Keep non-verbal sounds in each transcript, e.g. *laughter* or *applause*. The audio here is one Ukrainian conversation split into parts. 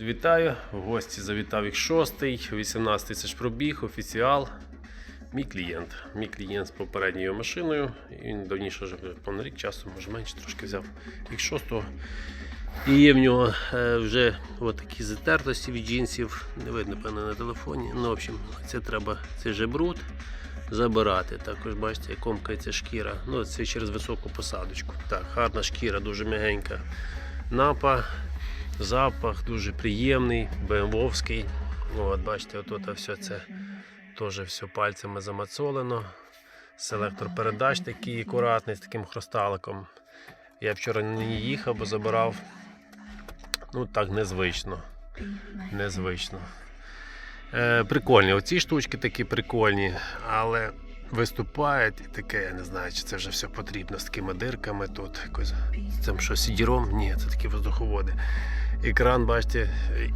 Вітаю, в гості завітав їх шостий, 18 тисяч пробіг, офіціал. Мій клієнт. Мій клієнт з попередньою машиною. Він давніше вже понад рік часу, може менше, трошки взяв їх шостого. І є в нього е, вже такі затертості від джинсів. Не видно, певно, на телефоні. Ну, в общем, це треба, це же бруд забирати. Також бачите, комкається шкіра. Ну, це через високу посадочку. Так, гарна шкіра, дуже м'ягенька. Напа, запах дуже приємний, БМВовський. От, бачите, отут все це теж все пальцями замацолено. Селектор передач такий акуратний з таким хрусталиком. Я вчора не їхав, бо забирав. Ну так незвично. Незвично. Е, прикольні. Оці штучки такі прикольні, але виступають і таке, я не знаю, чи це вже все потрібно з такими дирками тут. Якось, там що сідіром? Ні, це такі воздуховоди. Екран, бачите,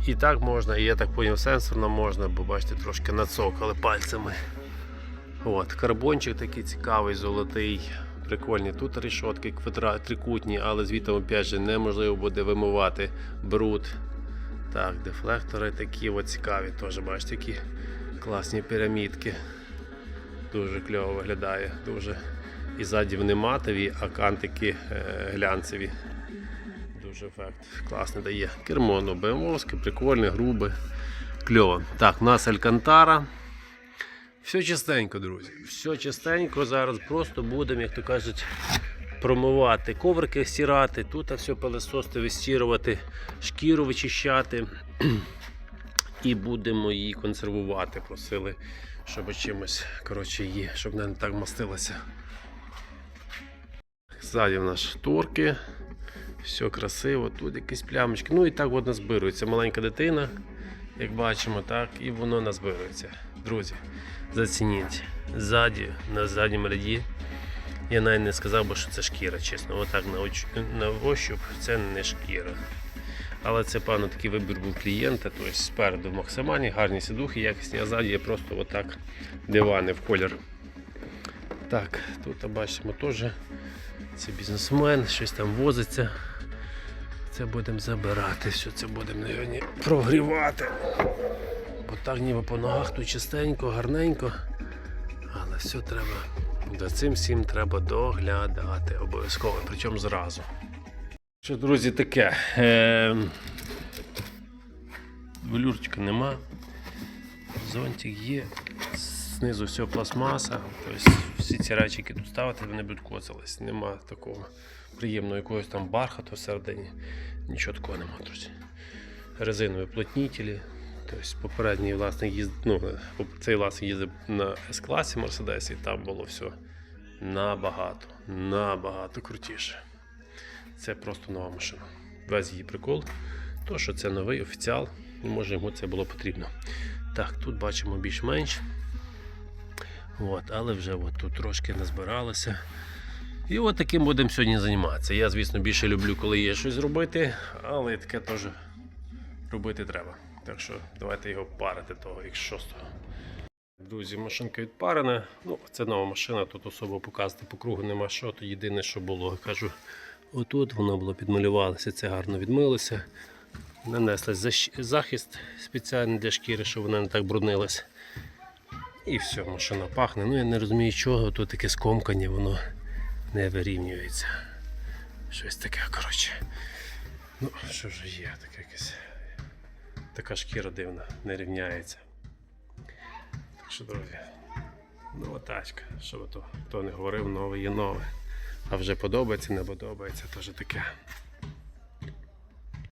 і так можна, і я так поняв, сенсорно можна, бо бачите, трошки нацокали пальцями. От, карбончик такий цікавий, золотий. Прикольні. Тут решотки квадрат, трикутні, але звідти опять же, неможливо буде вимивати бруд. Так, дефлектори такі от цікаві, теж бачите, які класні пірамідки. Дуже кльово виглядає. Дуже. І ззаді вони матові, а кантики е, глянцеві. Дуже ефект класний дає. Кермо, ну, БМОвське, прикольне, грубе. Кльово. Так, у нас Алькантара. Все чистенько, друзі. Все чистенько. Зараз просто будемо, як то кажуть, промивати, коврики стирати, тут все пилосости вистірувати, шкіру вичищати. *clears throat* І будемо її консервувати. Просили, щоб чимось коротше, її, щоб не так мастилася. Ззаді в нас шторки. Все красиво, тут якісь плямочки. Ну і так от назбирується. Маленька дитина, як бачимо, так, і воно назбирується. Друзі, зацініть. Ззаді, на задньому ряді. Я навіть не сказав би, що це шкіра, чесно. Отак на ощуп це не шкіра. Але це, певно, такий вибір був клієнта. Тобто спереду максимальні, гарні сідухи, якісні, а ззаді є просто отак дивани в колір. Так, тут бачимо теж це бізнесмен, щось там возиться. Це будемо забирати, все це будемо прогрівати. Бо так ніби по ногах тут чистенько, гарненько. Але все треба. За цим всім треба доглядати обов'язково, причому зразу. Що, друзі, таке. Е... Велюрчика нема. Зонтик є. Знизу все пластмаса. Тобто всі ці речі, які тут ставити, вони будуть коцались. Нема такого приємного якогось там бархату всередині. Нічого такого нема, друзі. Резинові плотнітелі. Тобто попередній власник їзд... ну, цей власник їздив на С-класі Мерседесі, і там було все набагато, набагато крутіше. Це просто нова машина. Весь її прикол. То, що це новий офіціал, і може йому це було потрібно. Так, тут бачимо більш-менш. От, але вже от тут трошки назбиралося. І от таким будемо сьогодні займатися. Я, звісно, більше люблю, коли є щось зробити, але таке теж робити треба. Так що давайте його парити того X6. Друзі, машинка відпарена. Ну, це нова машина, тут особо показати по кругу нема що. То єдине, що було, кажу, отут воно було підмалювалося, це гарно відмилося. Нанесли захист спеціальний для шкіри, щоб вона не так бруднилась. І все, машина пахне. Ну я не розумію, чого тут таке скомкання, воно не вирівнюється. Щось таке, коротше. Ну, що ж є, таке якесь. Така шкіра дивна, не рівняється. Так що, друзі, нова тачка. Що би то хто не говорив, нове є нове. А вже подобається, не подобається, теж таке.